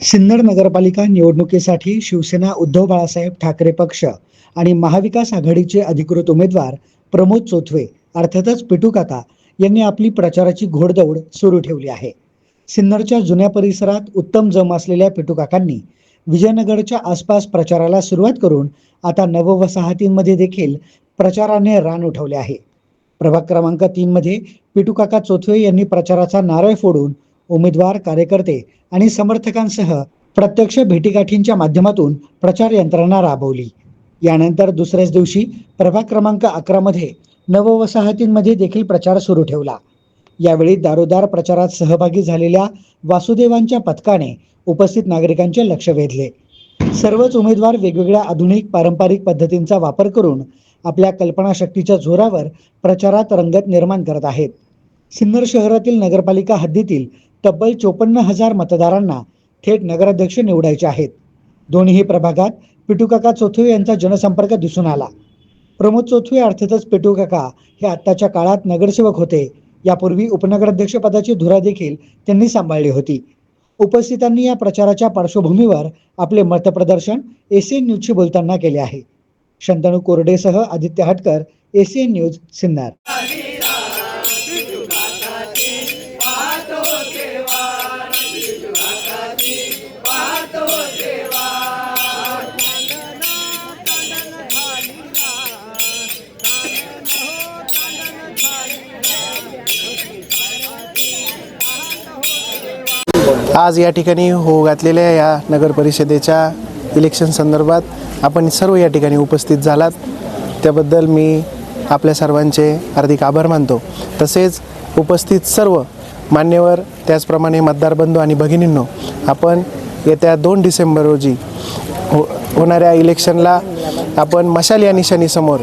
सिन्नर नगरपालिका निवडणुकीसाठी शिवसेना उद्धव बाळासाहेब ठाकरे पक्ष आणि महाविकास आघाडीचे अधिकृत उमेदवार प्रमोद चोथवे अर्थातच पिटू काका यांनी आपली प्रचाराची घोडदौड सुरू ठेवली आहे. सिन्नरच्या जुन्या परिसरात उत्तम जम असलेल्या पिटू काकांनी विजयनगरच्या आसपास प्रचाराला सुरुवात करून आता नववसाहतींमध्ये देखील प्रचाराने रान उठवले आहे. प्रभाग क्रमांक तीनमध्ये पिटू काका चोथवे यांनी प्रचाराचा नारळ फोडून उमेदवार कार्यकर्ते आणि समर्थकांसह प्रत्यक्ष भेटीगाठींच्या माध्यमातून प्रचार यंत्रणा राबवली. यानंतर दुसऱ्याच दिवशी प्रभाग क्रमांक अकरा मध्ये नववसाहतींमध्ये देखील प्रचार सुरू ठेवला. यावेळी दारोदार प्रचारात सहभागी झालेल्या वासुदेवांच्या पथकाने उपस्थित नागरिकांचे लक्ष वेधले. सर्वच उमेदवार वेगवेगळ्या आधुनिक पारंपरिक पद्धतींचा वापर करून आपल्या कल्पनाशक्तीच्या जोरावर प्रचारात रंगत निर्माण करत आहेत. सिन्नर शहरातील नगरपालिका हद्दीतील तब्बल चोपन्न हजार मतदारांना थेट नगराध्यक्ष निवडायचे आहेत. दोन्ही प्रभागात पिटूकाका चोथवे यांचा जनसंपर्क दिसून आला. प्रमोद चोथवे अर्थातच पिटूकाका हे आत्ताच्या काळात नगरसेवक होते. यापूर्वी उपनगराध्यक्ष पदाची धुरा देखील त्यांनी सांभाळली होती. उपस्थितांनी या प्रचाराच्या पार्श्वभूमीवर आपले मतप्रदर्शन एसीएन न्यूजशी बोलताना केले आहे. शंतनू कोरडेसह आदित्य हटकर एसीएन न्यूज सिन्नर. आज या ठिकाणी हो घातलेल्या या नगर परिषदेच्या इलेक्शन संदर्भात आपण सर्व या ठिकाणी उपस्थित झालात. त्याबद्दल मी आपल्या सर्वांचे हार्दिक आभार मानतो. तसेच उपस्थित सर्व मान्यवर त्याचप्रमाणे मतदार बंधू आणि भगिनींनो आपण येत्या दोन डिसेंबर रोजी हो होणाऱ्या इलेक्शनला आपण मशाल या निशाणीसमोर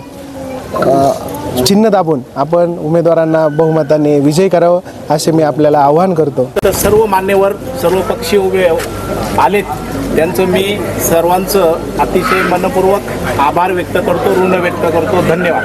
चिन्ह दाबून आपण उमेदवारांना बहुमताने विजयी करावं असे मी आपल्याला आवाहन करतो. तर सर्व मान्यवर सर्व पक्षी उभे आलेत. त्यांचं मी सर्वांचं अतिशय मनपूर्वक आभार व्यक्त करतो ऋण व्यक्त करतो. धन्यवाद.